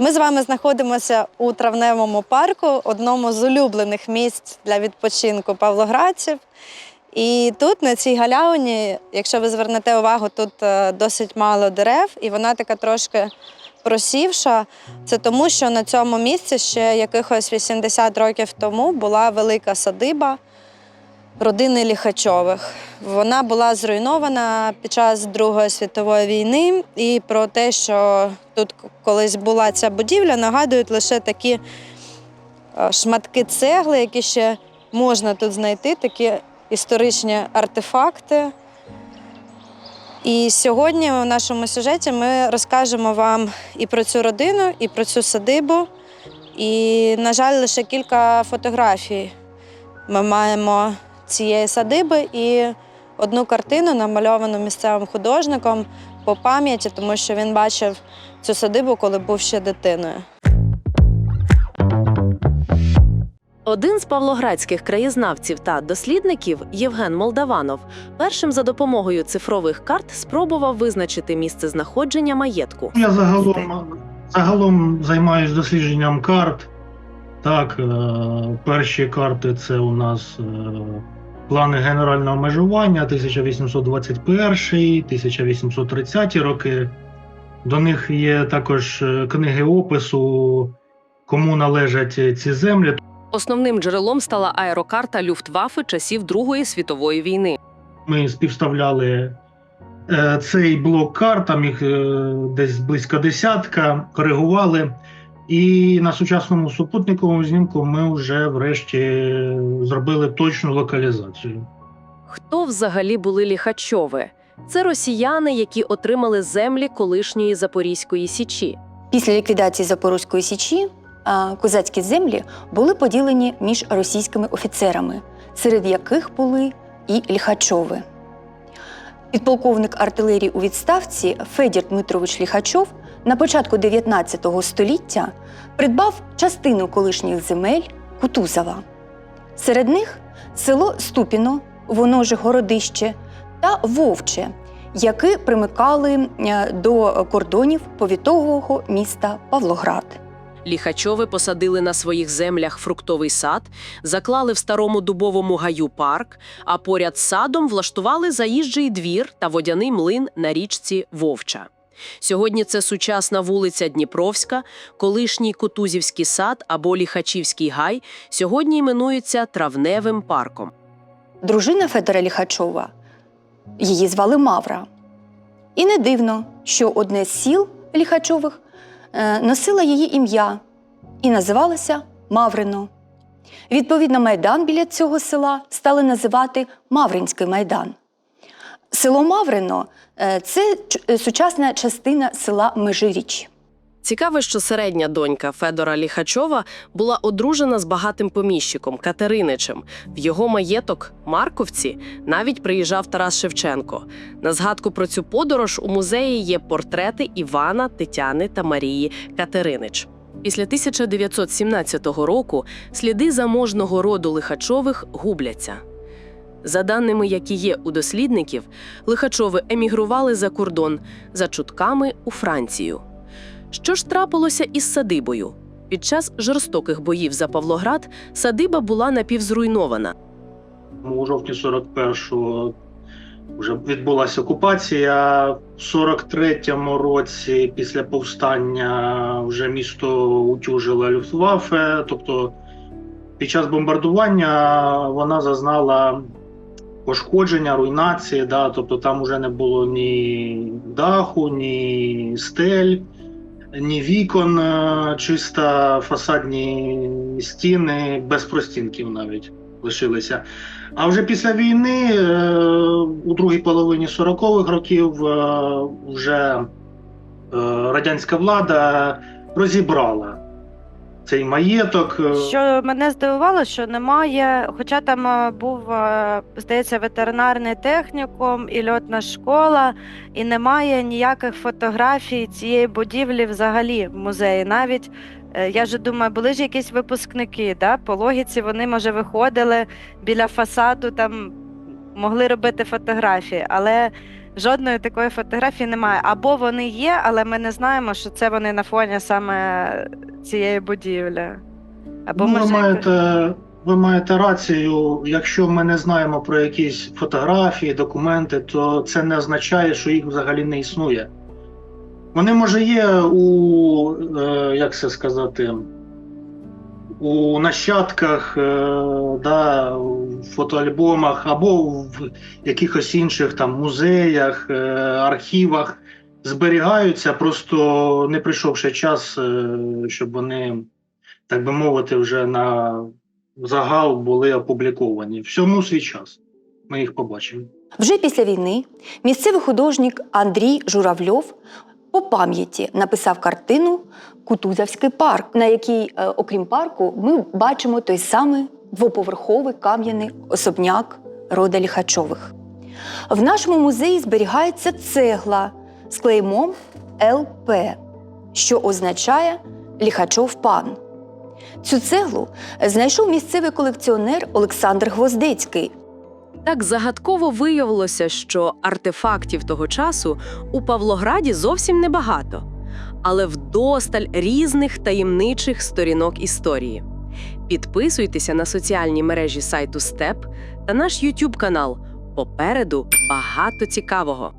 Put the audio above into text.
Ми з вами знаходимося у травневому парку, одному з улюблених місць для відпочинку павлоградців. І тут, на цій галявині, якщо ви звернете увагу, тут е, досить мало дерев, і вона така трошки просівша. Це тому, що на цьому місці ще якихось 80 років тому була велика садиба родини Ліхачових. Вона була зруйнована під час Другої світової війни, і про те, що тут колись була ця будівля, нагадують лише такі е, шматки цегли, які ще можна тут знайти, такі історичні артефакти. І сьогодні в нашому сюжеті ми розкажемо вам і про цю родину, і про цю садибу. І, на жаль, лише кілька фотографій ми маємо цієї садиби і одну картину, намальовану місцевим художником по пам'яті, тому що він бачив цю садибу, коли був ще дитиною. Один з павлоградських краєзнавців та дослідників Євген Молдаванов першим за допомогою цифрових карт спробував визначити місце знаходження маєтку. Я загалом, загалом займаюся дослідженням карт. Так, е, перші карти це у нас е, плани генерального межування 1821, 1830 роки. До них є також е, книги опису, кому належать ці землі. Основним джерелом стала аерокарта Люфтваффе часів Другої світової війни. Ми співставляли е, цей блок карт, там їх е, десь близько десятка, коригували. І на сучасному супутниковому знімку ми вже врешті зробили точну локалізацію. Хто взагалі були Ліхачови? Це росіяни, які отримали землі колишньої Запорізької січі. Після ліквідації Запорозької січі козацькі землі були поділені між російськими офіцерами, серед яких були і Ліхачови. Підполковник артилерії у відставці Федір Дмитрович Ліхачов на початку 19 століття придбав частину колишніх земель Кутузова. Серед них село Ступіно, воно ж Городище, та Вовче, які примикали е, до кордонів повітового міста Павлоград. Ліхачови посадили на своїх землях фруктовий сад, заклали в старому дубовому гаю парк, а поряд з садом влаштували заїжджий двір та водяний млин на річці Вовча. Сьогодні це сучасна вулиця Дніпровська, колишній Кутузівський сад або Ліхачівський гай сьогодні іменується Травневим парком. Дружина Федора Ліхачова, її звали Мавра. І не дивно, що одне з сіл Ліхачових е, носило її ім'я і називалося Маврино. Відповідно, майдан біля цього села стали називати Мавринський майдан. Село Маврино е, це е, сучасна частина села Межиріч. Цікаво, що середня донька Федора Ліхачова була одружена з багатим поміщиком Катериничем. В його маєток Марковці навіть приїжджав Тарас Шевченко. На згадку про цю подорож у музеї є портрети Івана, Тетяни та Марії Катеринич. Після 1917 року сліди заможного роду Лихачових губляться. За даними, які є у дослідників, Лихачови емігрували за кордон за чутками у Францію. Що ж трапилося із садибою? Під час жорстоких боїв за Павлоград садиба була напівзруйнована. У жовтні 41-го вже відбулася окупація. В 43-му році, після повстання, вже місто утюжила Люфтваффе. Тобто під час бомбардування вона зазнала пошкодження, руйнації. Да? Тобто там вже не було ні даху, ні стель, ні вікон, е, чисто фасадні стіни, без простінків навіть лишилися. А вже після війни, е, у другій половині 40-х років, е, вже радянська влада розібрала цей маєток. е, Що мене здивувало, що немає, хоча там е, був, е, здається, ветеринарний технікум і льотна школа, і немає ніяких фотографій цієї будівлі взагалі в музеї. Навіть я ж думаю, були ж якісь випускники, да? по логіці вони, може, виходили біля фасаду, там могли робити фотографії, але Жодної такої фотографії немає. Або вони є, але ми не знаємо, що це вони на фоні саме цієї будівлі. Або ну, ви, може якось- маєте, ви маєте рацію, якщо ми не знаємо про якісь фотографії, документи, то це не означає, що їх взагалі не існує. Вони, може, є у, е, як це сказати, у нащадках, е, да, в фотоальбомах або в якихось інших там музеях, е, архівах зберігаються, просто не прийшов ще час, е, щоб вони, так би мовити, вже на загал були опубліковані. Всьому свій час. Ми їх побачимо. Вже після війни місцевий художник Андрій Журавльов по пам'яті написав картину Кутузовський парк, на якій, е, окрім парку, ми бачимо той самий двоповерховий кам'яний особняк рода Ліхачових. В нашому музеї зберігається цегла з клеймом ЛП, що означає Ліхачов пан. Цю цеглу знайшов місцевий колекціонер Олександр Гвоздецький Так загадково виявилося, що артефактів того часу у Павлограді зовсім небагато, але вдосталь різних таємничих сторінок історії. Підписуйтеся на соціальні мережі сайту Степ та наш YouTube канал. Попереду багато цікавого.